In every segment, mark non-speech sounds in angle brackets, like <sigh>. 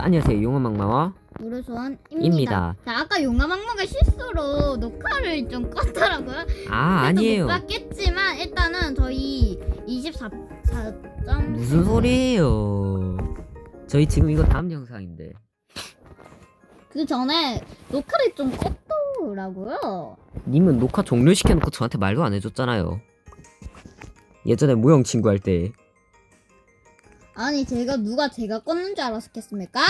안녕하세요 용어망마와 무르소원입니다. 입니다. 자, 아까 용감악마가 실수로 녹화를 좀 껐더라고요. 아 아니에요 못 봤겠지만 일단은 저희 24점 무슨 소리예요 저희 지금 이거 다음 영상인데 그 전에 녹화를 좀 껐더라고요. 님은 녹화 종료시켜놓고 저한테 말도 안 해줬잖아요 예전에 무용 친구 할때 아니 제가 누가 제가 껐는 줄 알았겠습니까?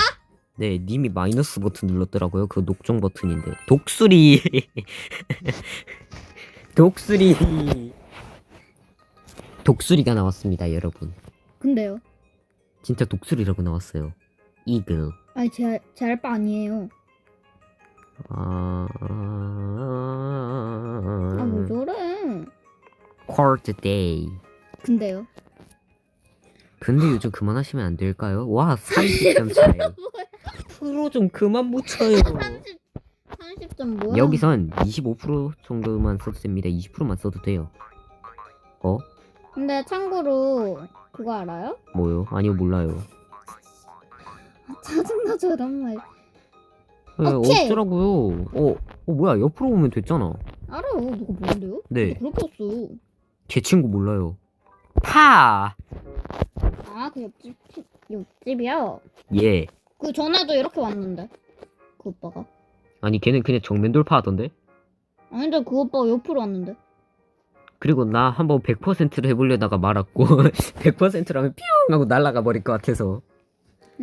네, 님이 마이너스 버튼 눌렀더라고요. 그 녹종 버튼인데. 독수리. <laughs> 독수리. 독수리가 나왔습니다, 여러분. 근데요. 진짜 독수리라고 나왔어요. 이글. 아니 제제알바 아니에요. 아. 아뭐 저래? 쿼트 데이. 근데요. 근데 요즘 그만하시면 안 될까요? 와, 30점 차이. 프로 좀 그만 묻혀요. 30 30점 뭐야? 여기선 25% 정도만 써도 됩니다. 20%만 써도 돼요. 어? 근데 참고로 그거 알아요? 뭐요? 아니요 몰라요. 아, 짜증나 저런 말. 네, 오케이. 없더라고요. 어, 어 뭐야? 옆으로 오면 됐잖아. 알아요. 누가 모른대요? 네. 그렇게 없어. 제 친구 몰라요. 파. 아, 그 옆집, 옆집이요? 예. 그 전에도 이렇게 왔는데. 그 오빠가. 아니 걔는 그냥 정면 돌파하던데. 아니, 근데 그 오빠가 옆으로 왔는데. 그리고 나 한번 100%를 해보려다가 말았고 <laughs> 100%라면 뿅 하고 날아가 버릴 것 같아서.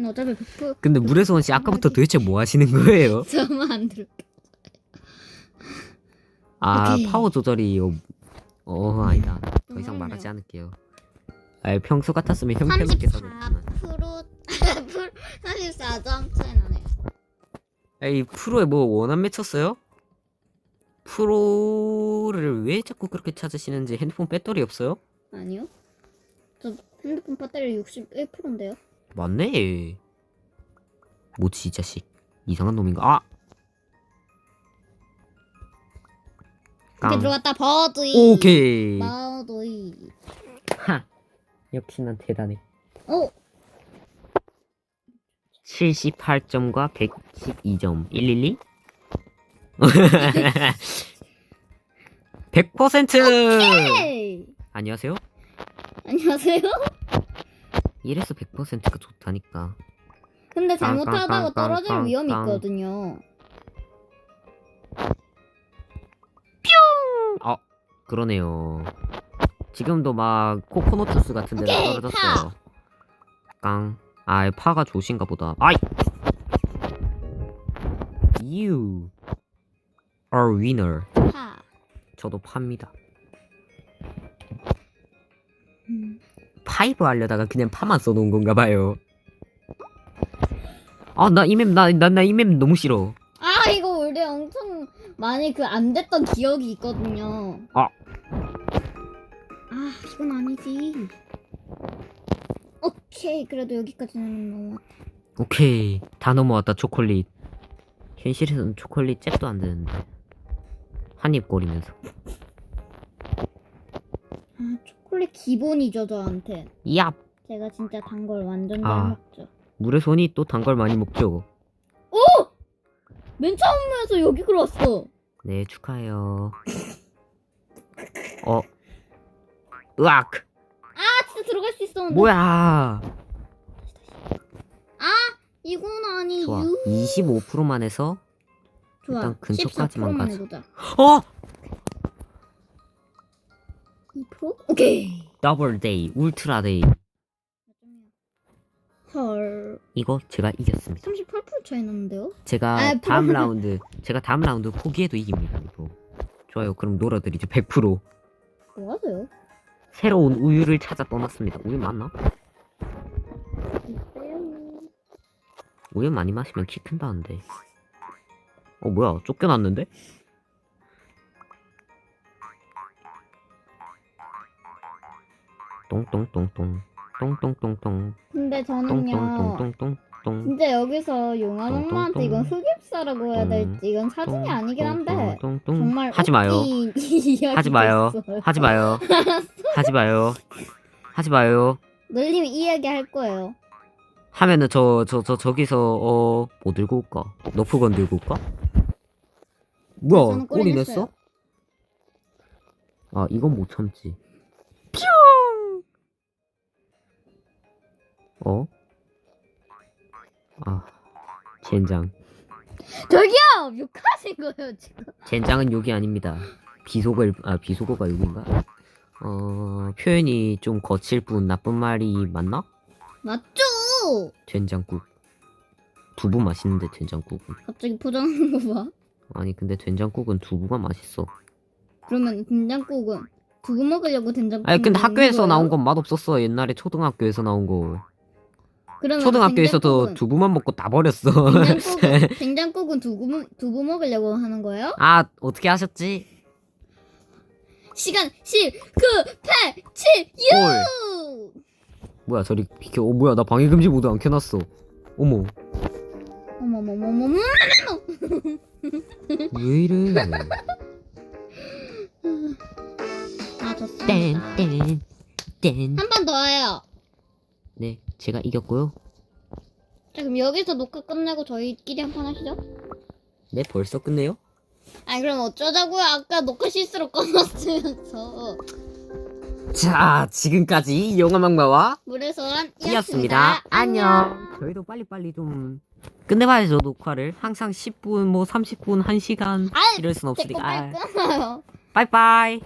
어차피 100% 근데 물에서원 씨 아까부터 도대체 뭐 하시는 거예요? <laughs> 저만 안 들을게. 아 오케이. 파워 조절이 어, 어 아니다. 더 이상. 말하지 않을게요. 아 평소 같았으면 형편없게 사겠지만. 34% 34점 차이 나네요. 에이 프로에 뭐 원한 맺혔어요? 프로를 왜 자꾸 그렇게 찾으시는지 핸드폰 배터리 없어요? 아니요? 저 핸드폰 배터리 61%인데요? 맞네. 뭐지 이 자식 이상한 놈인가? 아. 이렇게 깡. 들어갔다 버드이. 오케이. 버드이. 하. 역시 난 대단해. 오! 78점과 112점. 112? 100%! 헤이! 안녕하세요? 안녕하세요? 이래서 100%가 좋다니까. 근데 잘못하다가 떨어질 위험이 빵. 있거든요. 어, 그러네요. 지금도 막 코코넛 주스 같은 오케이, 떨어졌어요. 깡. 아, 파가 좋으신가 보다. 아이! You are winner. 파. 저도 파입니다. 음. 파이브 하려다가 그냥 파만 써놓은 건가 봐요. 아, 나 이 맵, 나, 나, 나 이 맵 너무 싫어. 아 이거 원래 엄청 많이 그 안 됐던 기억이 있거든요. 아. 아 이건 아니지. 오케이 그래도 여기까지는 너무. 오케이. 다 넘어왔다, 초콜릿. 현실에서는 초콜릿 잽도 안 되는데. 한입 거리면서. 아 초콜릿 기본이죠 저한테. 얍! 제가 진짜 단 걸 완전 잘 아. 먹죠. 물의 손이 또 단 걸 많이 먹죠. 맨 처음에서 여기 들어왔어. 네, 축하해요. <laughs> 어. 으악! 아 진짜 들어갈 수 있었는데. 뭐야! 이건 아니유. 좋아. 25%만 해서, 좋아. 일단 근처까지만 14%만 가자. 해보자. 어! 2%? 오케이. 더블 데이, 울트라 데이. 헐. 이거 제가 이겼습니다. 38% 차이 났는데요? 제가 아, 다음 프로- 라운드, 제가 다음 라운드 포기해도 이깁니다, 이거. 좋아요. 그럼 놀아드리죠. 100%. 뭐 하세요? 새로운 우유를 찾아 떠났습니다. 우유 맞나? 우유 많이 마시면 키 큰다는데. 어, 뭐야. 쫓겨났는데? 똥똥똥똥. 똥똥똥똥. 근데 저는요 똥똥똥똥똥. 진짜 여기서 용한 똥, 엄마한테 똥, 이건 똥. 흑입사라고 해야 똥, 될지 이건 사진이 아니긴 한데. 정말 하지 마요. 웃긴 <laughs> <laughs> 하지 마요. 하지 마요. 하지 마요. 하지 마요. 놀리면 이야기 할 거예요 하면은 저 저 저 저 기서 어 뭐 들고 올까? 너프건 들고 올까? 뭐야 저는 꼬리 꼬리 냈어? 냈어요. 아 이건 못 참지. 뿅. 어? 아 젠장. 저기요 욕하신 거예요 지금. 젠장은 욕이 아닙니다. 비속을 아 비속어가 욕인가? 어 표현이 좀 거칠 뿐 나쁜 말이 맞나? 맞죠? 된장국. 두부 맛있는데 된장국은. 갑자기 포장하는 거 봐. 아니 근데 된장국은 두부가 맛있어. 그러면 된장국은 두고 먹으려고 된장국. 아니 근데 학교에서? 나온 건 맛없었어. 옛날에 초등학교에서 나온 거. 그러면 초등학교에서도 된장국은- 두부만 먹고 다 버렸어. 된장국은, <laughs> 된장국은 먹- 두고 먹으려고 하는 거예요? 아 어떻게 하셨지? 시간 10, 9, 8, 7, 헐. 6! 뭐야 저리 비켜. 어 뭐야 나 방해 금지 모드 안 켜놨어. 어머 어머머머머머 왜 이래? 아 좋습니다. 한 번 더 해요 네 제가 이겼고요. 자 그럼 여기서 녹화 끝내고 저희끼리 한 판 하시죠 네 벌써 끝내요? 아니 그럼 어쩌자고요 아까 녹화 실수로 꺼놨으면서 자 지금까지 영화망마와 물에서란 이었습니다. 안녕. 저희도 빨리빨리 좀 끝내봐야죠 녹화를. 항상 10분 뭐 30분 1시간 아이 이럴 순 없으니까. 빨리 아, 끊어요 빠이빠이.